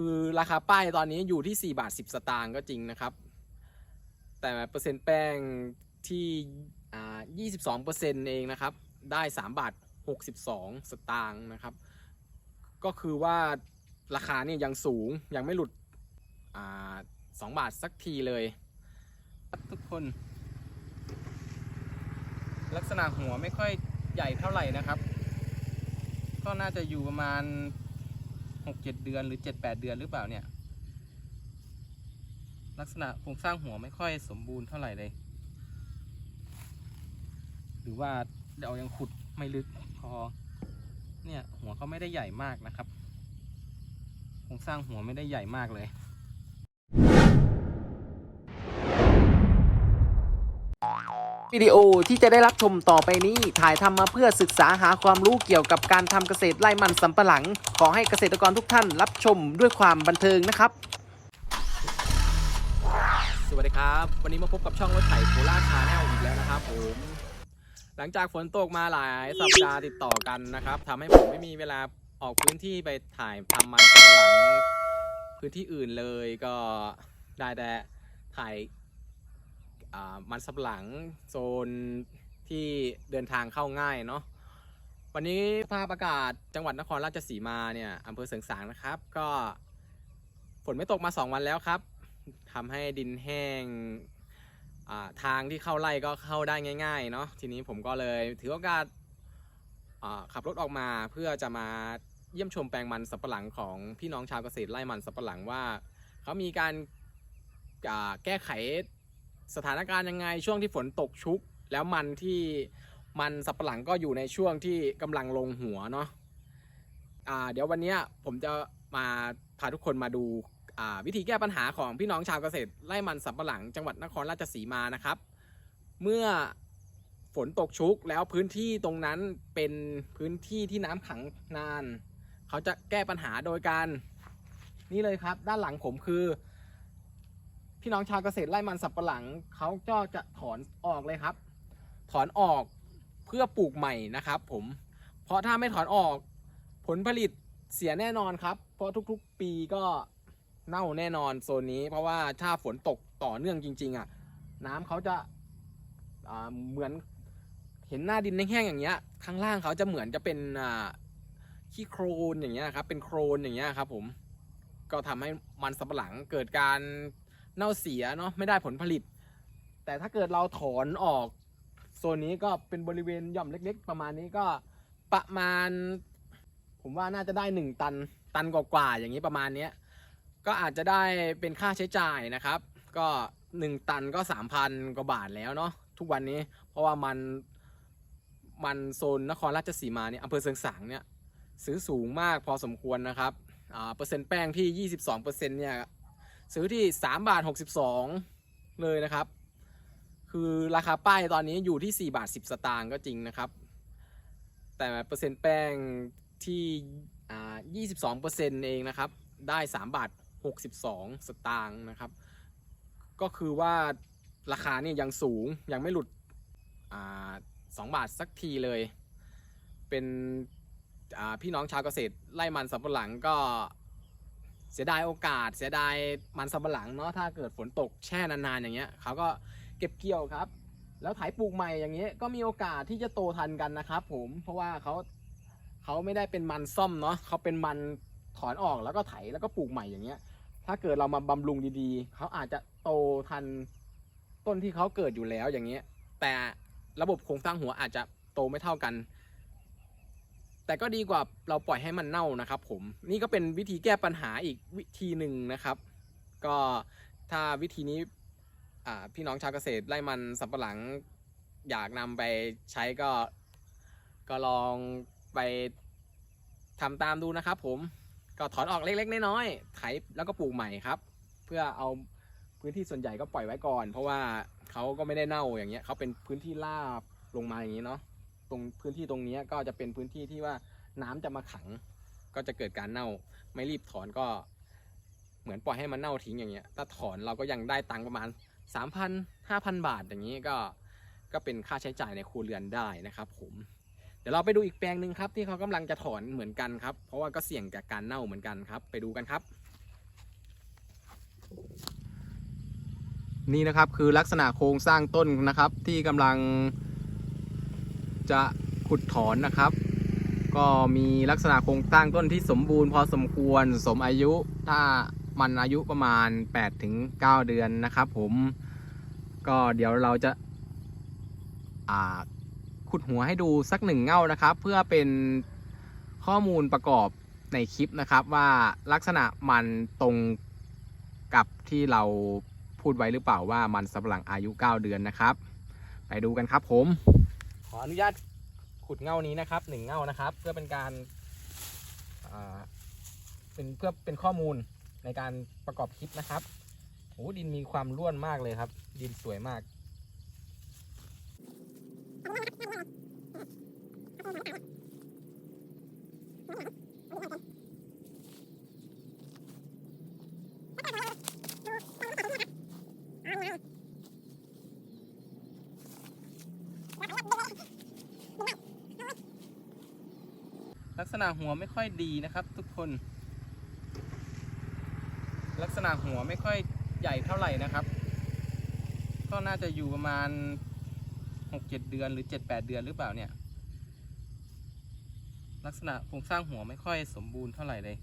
คือราคาป้ายตอนนี้อยู่ที่ 4 บาท 10 สตางค์ก็จริงนะครับ แต่เปอร์เซ็นต์แป้งที่อ่า22เปอร์เซ็นต์เองนะครับ ได้ 3 บาท 62 สตางค์นะครับ ก็คือว่าราคาเนี่ยยังสูงยังไม่หลุดอ่า2บาทสักทีเลยทุกคน ลักษณะหัวไม่ค่อยใหญ่เท่าไหร่นะครับ ก็น่าจะอยู่ประมาณ หกเดือนหรือเจ็ดแปดเดือนหรือเปล่าเนี่ย ลักษณะโครงสร้างหัวไม่ค่อยสมบูรณ์เท่าไหร่เลย หรือว่าเรายังขุดไม่ลึกพอ เนี่ยหัวเขาไม่ได้ใหญ่มากนะครับ โครงสร้างหัวไม่ได้ใหญ่มากเลย วิดีโอที่จะได้รับชมต่อไปนี้ถ่ายทำมาเพื่อศึกษาหาความรู้เกี่ยวกับการทำเกษตรไร่มันสำปะหลัง ขอให้เกษตรกรทุกท่านรับชมด้วยความบันเทิงนะครับ สวัสดีครับ วันนี้มาพบกับช่องรถไถโคราชชาแนลอีกแล้วนะครับผมหลังจากฝนตกมาหลายสัปดาห์ติดต่อกันนะครับทำให้ผมไม่มีเวลาออกพื้นที่ไปถ่ายทำมันสำปะหลังพื้นที่อื่นเลยก็ได้แต่ถ่าย มันสำหลังโซนที่เดินทางเข้าง่ายเนาะวันนี้สภาพอากาศจังหวัดนครราชสีมาเนี่ยอำเภอเสริงสางนะครับ ก็ฝนไม่ตกมา 2 วันแล้วครับทำให้ดินแห้งทางที่เข้าไร่ก็เข้าได้ง่าย ๆ เนาะทีนี้ผมก็เลยถือโอกาสขับรถออกมาเพื่อจะมาเยี่ยมชมแปลงมันสำปะหลังของพี่น้องชาวเกษตรไร่มันสำปะหลังว่า เขามีการแก้ไข สถานการณ์ยังไงช่วงที่ฝนตกชุก แล้วมันที่มันสับปะหลังก็อยู่ในช่วงที่กำลังลงหัวเนาะอ่าเดี๋ยววันนี้ผมจะมาพาทุกคนมาดูอ่าวิธีแก้ปัญหาของพี่น้องชาวเกษตรไร่มันสำปะหลังจังหวัดนครราชสีมานะครับ เมื่อฝนตกชุกแล้วพื้นที่ตรงนั้นเป็นพื้นที่ที่น้ำขังนาน เขาจะแก้ปัญหาโดยการนี่เลยครับ ด้านหลังผมคือ พี่น้องชาวเกษตรไร่มันสับปะหลังเขาก็จะถอนออกเลยครับ ถอนออกเพื่อปลูกใหม่นะครับ ผม เพราะถ้าไม่ถอนออกผลผลิตเสียแน่นอนครับ เพราะทุกๆปีก็เน่าแน่นอนโซนนี้ เพราะว่าถ้าฝนตกต่อเนื่องจริง ๆ อะ น้ำเขาจะาเหมือนเห็นหน้าดินแห้งๆอย่างเงี้ยข้างล่างเขาจะเหมือนจะเป็นขี้โครนอย่างเงี้ยครับ เป็นโครนอย่างเงี้ยครับ ผมก็ทำให้มันสำปะหลังเกิดการ เน่าเสียเนาะไม่ได้ผลผลิต แต่ถ้าเกิดเราถอนออกโซนนี้ก็เป็นบริเวณหย่อมเล็ก ๆ ประมาณนี้ก็ประมาณ ผมว่าน่าจะได้หนึ่งตันตันกว่าๆอย่างนี้ประมาณเนี้ยก็อาจจะได้เป็นค่าใช้จ่ายนะครับ ก็ 1 ตันก็ 3,000 กว่าบาทแล้วเนาะทุกวันนี้เพราะว่ามันมันโซนนครราชสีมาเนี่ยอำเภอเสริงสางเนี่ยซื้อสูงมากพอสมควรนะครับอ่าเปอร์เซ็นต์แป้งที่ 22%เนี่ย ซื้อที่3บาท62เลยนะครับ คือราคาป้ายตอนนี้อยู่ที่4บาท10สตางค์ก็จริงนะครับ แต่เปอร์เซ็นต์แป้งที่อ่า22%เองนะครับ ได้3บาท62สตางค์นะครับ ก็คือว่าราคาเนี่ยยังสูงยังไม่หลุดอ่า2บาทสักทีเลย เป็นอ่าพี่น้องชาวเกษตรไร่มันสำปะหลังก็ สียดายโอกาส เสียดายมันสำปะหลังเนาะถ้าเกิดฝนตกแช่นานๆอย่างเงี้ยเขาก็เก็บเกี่ยวครับ แล้วไถปลูกใหม่อย่างเงี้ยก็มีโอกาสที่จะโตทันกันนะครับ ผมเพราะว่าเขาเขาไม่ได้เป็นมันซ่อมเนาะเขาเป็นมันถอนออกแล้วก็ไถแล้วก็ปลูกใหม่อย่างเงี้ย ถ้าเกิดเรามาบำรุงดีๆเขาอาจจะโตทันต้นที่เขาเกิดอยู่แล้วอย่างเงี้ย แต่ระบบโครงสร้างหัวอาจจะโตไม่เท่ากัน แต่ก็ดีกว่าเราปล่อยให้มันเน่านะครับ ผมนี่ก็เป็นวิธีแก้ปัญหาอีกวิธีหนึ่งนะครับ ก็ถ้าวิธีนี้พี่น้องชาวเกษตรไร่มันสำปะหลังอยากนำไปใช้ก็ก็ลองไปทำตามดูนะครับ ผมก็ถอนออกเล็ก ๆ น้อยๆไถแล้วก็ปลูกใหม่ครับ เพื่อเอาพื้นที่ส่วนใหญ่ก็ปล่อยไว้ก่อน เพราะว่าเขาก็ไม่ได้เน่าอย่างเงี้ยเขาเป็นพื้นที่ราบลงมาอย่างนี้เนาะ ตรงพื้นที่ตรงนี้ก็จะเป็นพื้นที่ที่ว่าน้ำจะมาขัง ก็จะเกิดการเน่า ไม่รีบถอนก็ เหมือนปล่อยให้มันเน่าทิ้งอย่างเงี้ย ถ้าถอนเราก็ยังได้ตังค์ประมาณ 3,000 5,000 บาทอย่างนี้ก็ก็เป็นค่าใช้จ่ายในครัวเรือนได้นะครับผมเดี๋ยวเราไปดูอีกแปลงหนึ่งครับที่เขากำลังจะถอนเหมือนกันครับ เพราะว่าก็เสี่ยงจากการเน่าเหมือนกันครับ ไปดูกันครับ นี่นะครับคือลักษณะโครงสร้างต้นนะครับที่กำลัง จะขุดถอนนะครับ ก็มีลักษณะโครงสร้างต้นที่สมบูรณ์พอสมควรสมอายุถ้ามันอายุประมาณ 8-9ถึง9เดือนนะครับ ผมก็เดี๋ยวเราจะาขุดหัวให้ดูสักหนึ่งเง่านะครับ เพื่อเป็นข้อมูลประกอบในคลิปนะครับ ว่าลักษณะมันตรงกับที่เราพูดไว้หรือเปล่าว่ามันสำปะหลังอายุ 9 เดือนนะครับ ไปดูกันครับผม ขออนุญาตขุดเง่านี้นะครับหนึ่งเง่านะครับ เพื่อเป็นการเป็นเพื่อเป็นข้อมูลในการประกอบคลิปนะครับโอ้ดินมีความร่วนมากเลยครับ ดินสวยมาก ลักษ ณะหัวไม่ค่อยดีนะครับ ทุกคน ลักษณะหัวไม่ค่อยใหญ่เท่าไหร่นะครับ ก็น่าจะอยู่ประมาณหกเจ็ดเดือนหรือเจ็ดแปดเดือนหรือเปล่าเนี่ย ลักษณะโครงสร้างหัวไม่ค่อยสมบูรณ์เท่าไหร่เลย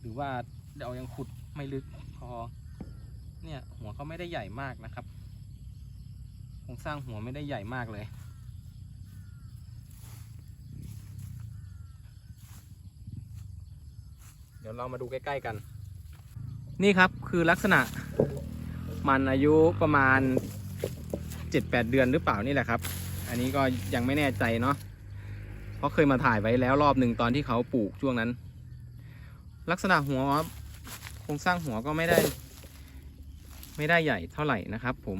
หรือว่าเรายังขุดไม่ลึกพอ เนี่ยหัวเขาไม่ได้ใหญ่มากนะครับ โครงสร้างหัวไม่ได้ใหญ่มากเลย เดี๋ยวเรามาดูใกล้ ๆกัน นี่ครับคือลักษณะมันอายุประมาณ 7-8 เดือนหรือเปล่านี่แหละครับ อันนี้ก็ยังไม่แน่ใจเนาะเพราะเคยมาถ่ายไว้แล้วรอบหนึ่งตอนที่เขาปลูกช่วงนั้น ลักษณะหัวโครงสร้างหัวก็ไม่ได้ ไม่ได้ใหญ่เท่าไหร่นะครับ ผม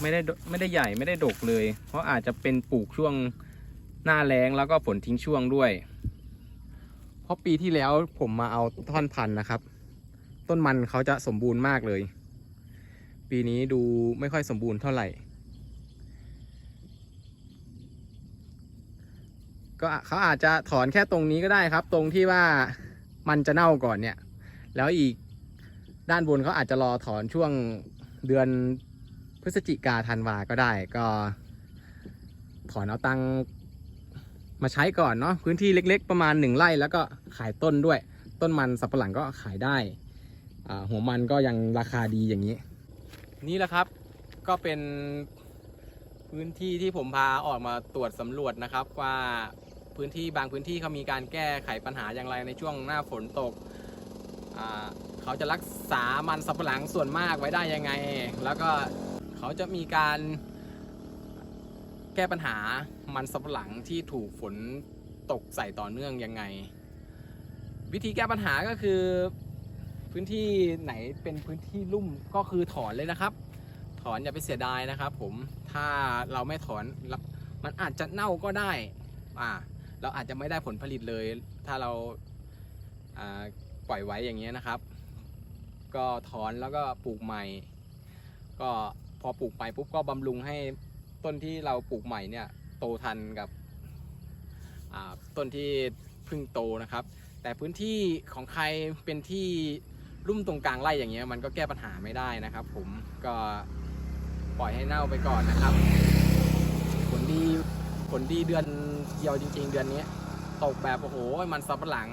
ไม่ได้ไม่ได้ใหญ่ไม่ได้ดกเลย เพราะอาจจะเป็นปลูกช่วงหน้าแล้งแล้วก็ฝนทิ้งช่วงด้วย ราะปีที่แล้วผมมาเอาท่อนพันธุ์นะครับ ต้นมันเขาจะสมบูรณ์มากเลย ปีนี้ดูไม่ค่อยสมบูรณ์เท่าไหร่ ก็เขาอาจจะถอนแค่ตรงนี้ก็ได้ครับ ตรงที่ว่ามันจะเน่าก่อนเนี่ย แล้วอีกด้านบนเขาอาจจะรอถอนช่วงเดือนพฤศจิกาธันวาก็ได้ก็ถอนเอาตัง มาใช้ก่อนเนาะพื้นที่เล็ก ๆ ประมาณหนึ่งไร่แล้วก็ขายต้นด้วย ต้นมันสับปะหลังก็ขายได้อ่าหัวมันก็ยังราคาดีอย่างนี้ นี่แหละครับก็เป็นพื้นที่ที่ผมพาออกมาตรวจสำรวจนะครับ ว่าพื้นที่บางพื้นที่เขามีการแก้ไขปัญหาอย่างไรในช่วงหน้าฝนตกเขาจะรักษามันสับปะหลังส่วนมากไว้ได้ยังไง แล้วก็เขาจะมีการ แก้ปัญหามันสับปะหลังที่ถูกฝนตกใส่ต่อเนื่องยังไง วิธีแก้ปัญหาก็คือพื้นที่ไหนเป็นพื้นที่ลุ่มก็คือถอนเลยนะครับ ถอนอย่าไปเสียดายนะครับ ผมถ้าเราไม่ถอนมันอาจจะเน่าก็ได้อ่าเราอาจจะไม่ได้ผลผลิตเลย ถ้าเราอ่าปล่อยไว้อย่างเงี้ยนะครับ ก็ถอนแล้วก็ปลูกใหม่ ก็พอปลูกไปปุ๊บก็บำรุงให้ ต้นที่เราปลูกใหม่เนี่ยโตทันกับต้นที่เพิ่งโตนะครับ แต่พื้นที่ของใครเป็นที่รุ่มตรงกลางไร่อย่างเงี้ยมันก็แก้ปัญหาไม่ได้นะครับ ผมก็ปล่อยให้เน่าไปก่อนนะครับ ผลดีผลดีเดือนเดียวจริง ๆ เดือนนี้ตกแบบโอ้โหมันสับปะหลัง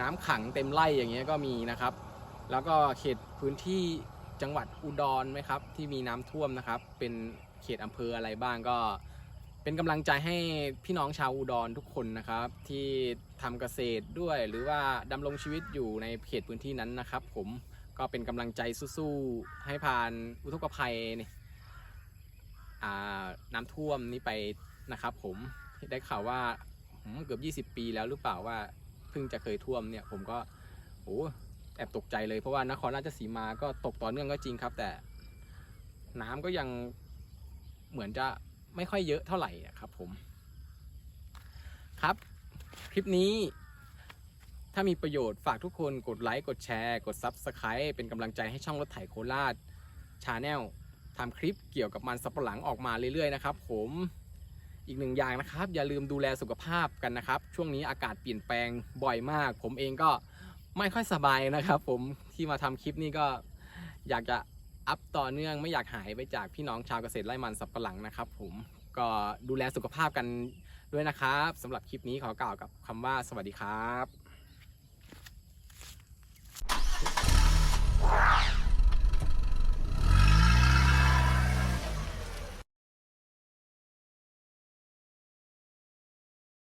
น้ำขังเต็มไร่อย่างเงี้ยก็มีนะครับ แล้วก็เขตพื้นที่ จังหวัดอุดรไหมครับ ที่มีน้ำท่วมนะครับ เป็นเขตอำเภออะไรบ้างก็เป็นกำลังใจให้พี่น้องชาวอุดรทุกคนนะครับ ที่ทำเกษตรด้วยหรือว่าดำรงชีวิตอยู่ในเขตพื้นที่นั้นนะครับ ผมก็เป็นกำลังใจสู้ๆให้ผ่านอุทกภัยนี่น้ำท่วมนี้ไปนะครับ ผมได้ข่าวว่าอืมเกือบ 20 ปีแล้วหรือเปล่าว่าเพิ่งจะเคยท่วมเนี่ยผมก็โอ้ แอบตกใจเลยเพราะว่านครราชสีมาก็ตกต่อเนื่องก็จริงครับ แต่น้ำก็ยังเหมือนจะไม่ค่อยเยอะเท่าไหร่อะครับผม ครับ คลิปนี้ ถ้ามีประโยชน์ฝากทุกคนกดไลค์กดแชร์ กด Subscribe เป็นกำลังใจให้ช่องรถไถโคราชชาแนลทำคลิปเกี่ยวกับมันสับปะหลังออกมาเรื่อยๆนะครับผมอีกหนึ่งอย่างนะครับ อย่าลืมดูแลสุขภาพกันนะครับ ช่วงนี้อากาศเปลี่ยนแปลงบ่อยมาก ผมเองก็ ไม่ค่อยสบายนะครับ ผมที่มาทำคลิปนี้ก็อยากจะอัพต่อเนื่องไม่อยากหายไปจากพี่น้องชาวเกษตรไร่มันสับปะหลังนะครับ ผมก็ดูแลสุขภาพกันด้วยนะครับสำหรับคลิปนี้ขอกล่าวกับคำว่าสวัสดีครับ